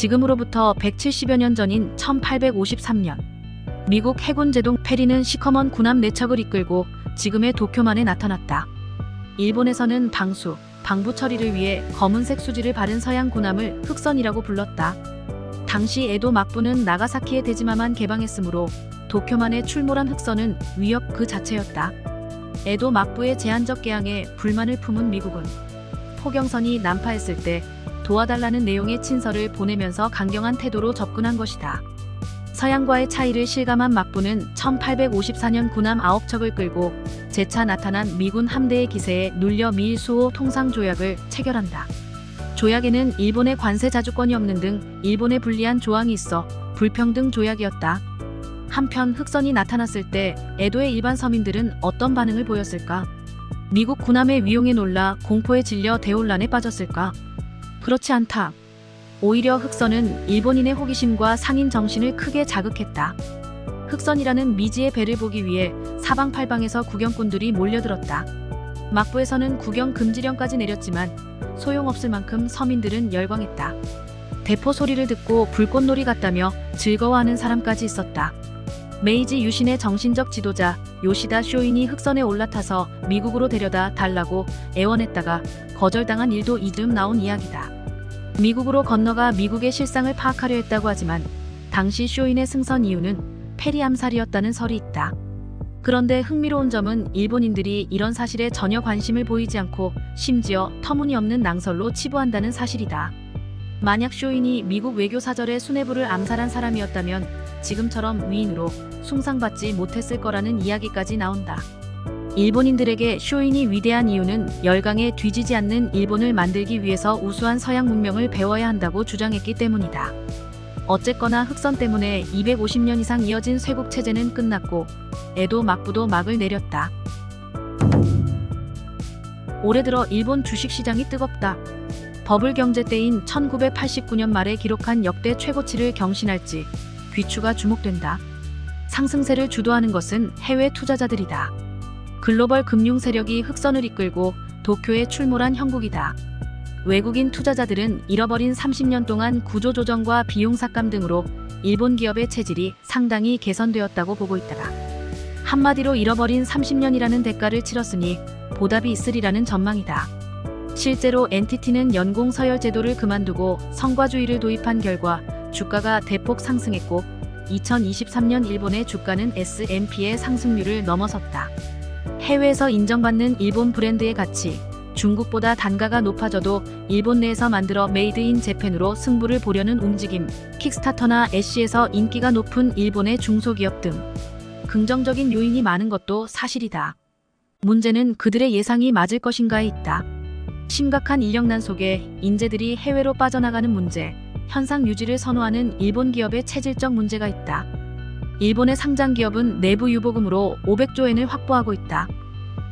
지금으로부터 170여 년 전인 1853년 미국 해군 제동 페리는 시커먼 군함 4척을 이끌고 지금의 도쿄만에 나타났다. 일본에서는 방수, 방부 처리를 위해 검은색 수지를 바른 서양 군함을 흑선이라고 불렀다. 당시 에도 막부는 나가사키에 대지마만 개방했으므로 도쿄만에 출몰한 흑선은 위협 그 자체였다. 에도 막부의 제한적 개항에 불만을 품은 미국은 포경선이 난파했을 때 도와달라는 내용의 친서를 보내면서 강경한 태도로 접근한 것이다. 서양과의 차이를 실감한 막부는 1854년 군함 9척을 끌고 재차 나타난 미군 함대의 기세에 눌려 미일 수호 통상 조약을 체결한다. 조약에는 일본의 관세 자주권이 없는 등 일본에 불리한 조항이 있어 불평등 조약이었다. 한편 흑선이 나타났을 때 에도의 일반 서민들은 어떤 반응을 보였을까? 미국 군함의 위용에 놀라 공포에 질려 대혼란에 빠졌을까? 그렇지 않다. 오히려 흑선은 일본인의 호기심과 상인 정신을 크게 자극했다. 흑선이라는 미지의 배를 보기 위해 사방팔방에서 구경꾼들이 몰려들었다. 막부에서는 구경 금지령까지 내렸지만 소용없을 만큼 서민들은 열광했다. 대포 소리를 듣고 불꽃놀이 같다며 즐거워하는 사람까지 있었다. 메이지 유신의 정신적 지도자 요시다 쇼인이 흑선에 올라타서 미국으로 데려다 달라고 애원했다가 거절당한 일도 이듬 나온 이야기다. 미국으로 건너가 미국의 실상을 파악하려 했다고 하지만 당시 쇼인의 승선 이유는 페리 암살이었다는 설이 있다. 그런데 흥미로운 점은 일본인들이 이런 사실에 전혀 관심을 보이지 않고 심지어 터무니없는 낭설로 치부한다는 사실이다. 만약 쇼인이 미국 외교사절의 수뇌부를 암살한 사람이었다면 지금처럼 위인으로 숭상받지 못했을 거라는 이야기까지 나온다. 일본인들에게 쇼인이 위대한 이유는 열강에 뒤지지 않는 일본을 만들기 위해서 우수한 서양 문명을 배워야 한다고 주장했기 때문이다. 어쨌거나 흑선 때문에 250년 이상 이어진 쇄국 체제는 끝났고 에도 막부도 막을 내렸다. 올해 들어 일본 주식시장이 뜨겁다. 버블 경제 때인 1989년 말에 기록한 역대 최고치를 경신할지 귀추가 주목된다. 상승세를 주도하는 것은 해외 투자자들이다. 글로벌 금융 세력이 흑선을 이끌고 도쿄에 출몰한 형국이다. 외국인 투자자들은 잃어버린 30년 동안 구조조정과 비용 삭감 등으로 일본 기업의 체질이 상당히 개선되었다고 보고 있다가 한마디로 잃어버린 30년이라는 대가를 치렀으니 보답이 있으리라는 전망이다. 실제로 NTT는 연공 서열 제도를 그만두고 성과주의를 도입한 결과 주가가 대폭 상승했고 2023년 일본의 주가는 S&P의 상승률을 넘어섰다. 해외에서 인정받는 일본 브랜드의 가치, 중국보다 단가가 높아져도 일본 내에서 만들어 메이드 인 재팬으로 승부를 보려는 움직임, 킥스타터나 애쉬에서 인기가 높은 일본의 중소기업 등 긍정적인 요인이 많은 것도 사실이다. 문제는 그들의 예상이 맞을 것인가에 있다. 심각한 인력난 속에 인재들이 해외로 빠져나가는 문제, 현상 유지를 선호하는 일본 기업의 체질적 문제가 있다. 일본의 상장 기업은 내부 유보금으로 500조 엔을 확보하고 있다.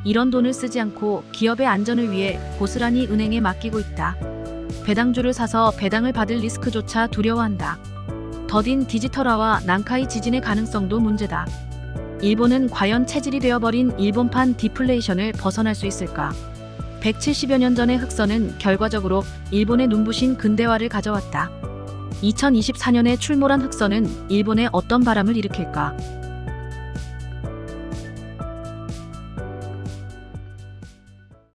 이런 돈을 쓰지 않고 기업의 안전을 위해 고스란히 은행에 맡기고 있다. 배당주를 사서 배당을 받을 리스크조차 두려워한다. 더딘 디지털화와 난카이 지진의 가능성도 문제다. 일본은 과연 체질이 되어버린 일본판 디플레이션을 벗어날 수 있을까? 170여 년 전의 흑선은 결과적으로 일본의 눈부신 근대화를 가져왔다. 2024년에 출몰한 흑선은 일본에 어떤 바람을 일으킬까?